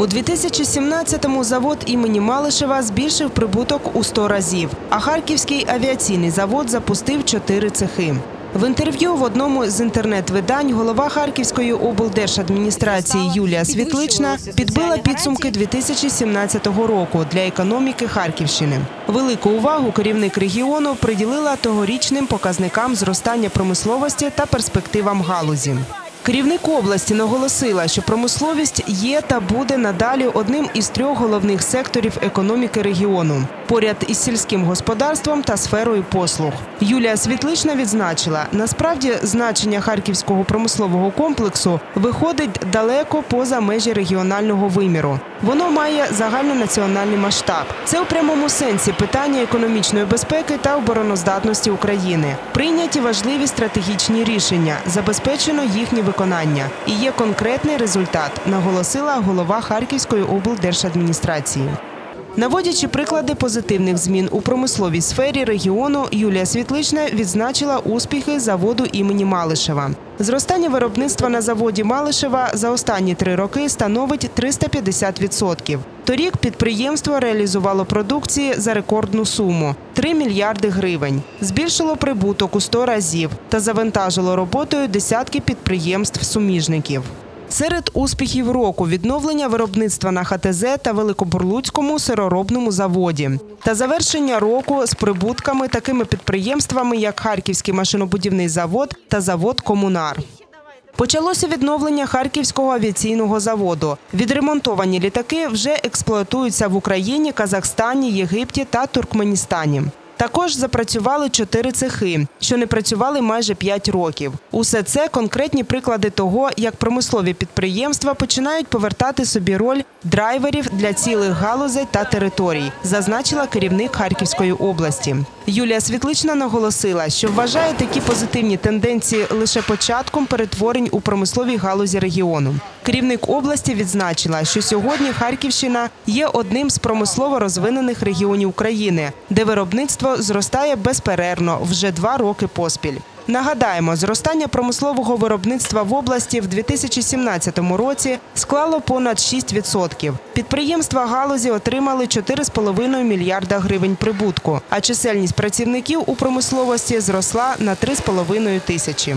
У 2017-му завод імені Малишева збільшив прибуток у 100 разів, а Харківський авіаційний завод запустив чотири цехи. В інтерв'ю в одному з інтернет-видань голова Харківської облдержадміністрації Юлія Світлична підбила підсумки 2017 року для економіки Харківщини. Велику увагу керівник регіону приділила тогорічним показникам зростання промисловості та перспективам галузі. Керівник області наголосила, що промисловість є та буде надалі одним із трьох головних секторів економіки регіону, поряд із сільським господарством та сферою послуг. Юлія Світлична відзначила, насправді значення харківського промислового комплексу виходить далеко поза межі регіонального виміру. Воно має загальнонаціональний масштаб. Це у прямому сенсі питання економічної безпеки та обороноздатності України. Прийняті важливі стратегічні рішення, забезпечено їхнє виконання. І є конкретний результат, наголосила голова Харківської облдержадміністрації. Наводячи приклади позитивних змін у промисловій сфері регіону, Юлія Світлична відзначила успіхи заводу імені Малишева. Зростання виробництва на заводі Малишева за останні три роки становить 350%. Торік підприємство реалізувало продукції за рекордну суму 3 мільярди гривень, збільшило прибуток у 100 разів та завантажило роботою десятки підприємств-суміжників. Серед успіхів року відновлення виробництва на ХТЗ та Великобурлуцькому сироробному заводі та завершення року з прибутками такими підприємствами, як Харківський машинобудівний завод та завод Комунар. Почалося відновлення Харківського авіаційного заводу. Відремонтовані літаки вже експлуатуються в Україні, Казахстані, Єгипті та Туркменістані. Також запрацювали чотири цехи, що не працювали майже п'ять років. Усе це конкретні приклади того, як промислові підприємства починають повертати собі роль драйверів для цілих галузей та територій, зазначила керівник Харківської області. Юлія Світлична наголосила, що вважає такі позитивні тенденції лише початком перетворень у промисловій галузі регіону. Керівник області відзначила, що сьогодні Харківщина є одним з промислово розвинених регіонів України, де виробництво зростає безперервно вже два роки поспіль. Нагадаємо, зростання промислового виробництва в області в 2017 році склало понад 6%. Підприємства галузі отримали 4,5 мільярда гривень прибутку, а чисельність працівників у промисловості зросла на 3,5 тисячі.